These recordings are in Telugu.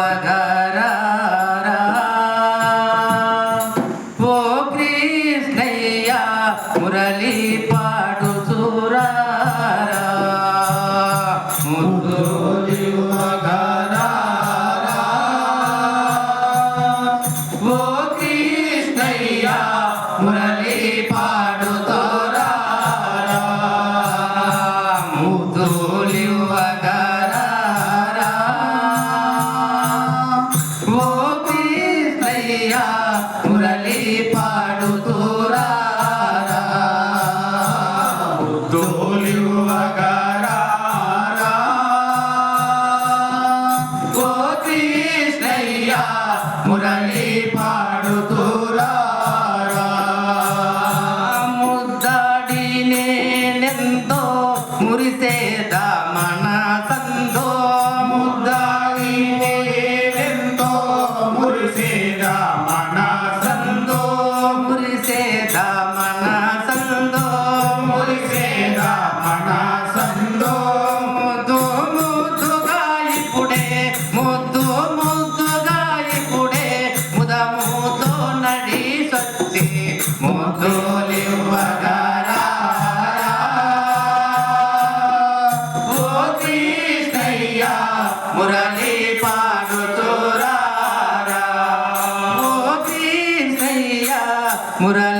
work. Uh, మురళి పాడుతురారా ముద్దడి నేనెంతో మురిసేద మన సందో. ముద్దడి నేనెంతో మురిసేద మన సందో. మురిసేద moral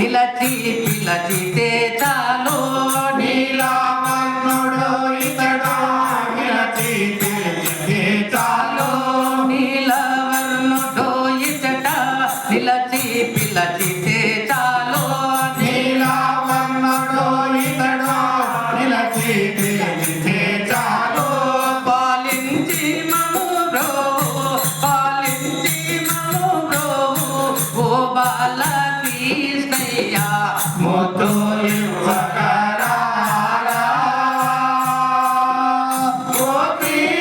పిలచి పిలచితే తా Oh,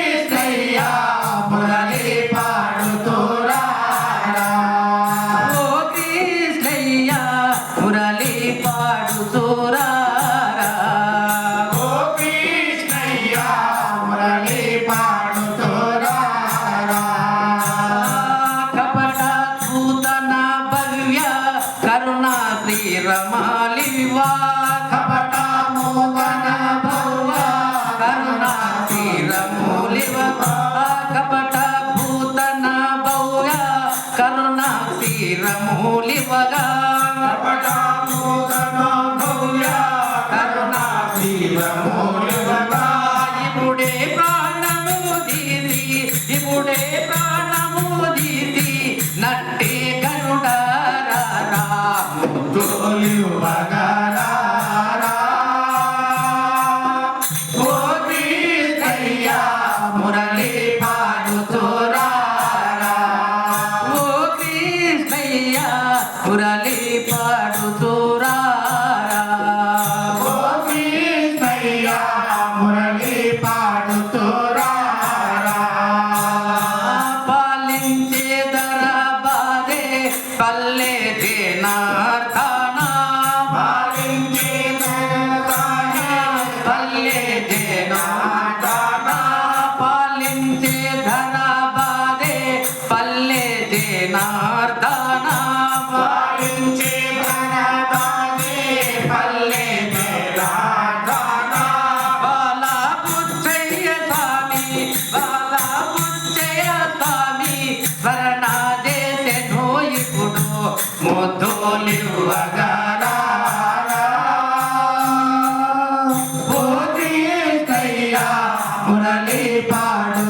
కర్మూలివగా మురళి పాడుతూరారా గోవిందయ్య మురళి పల్లె దేనా മുരളി പാടും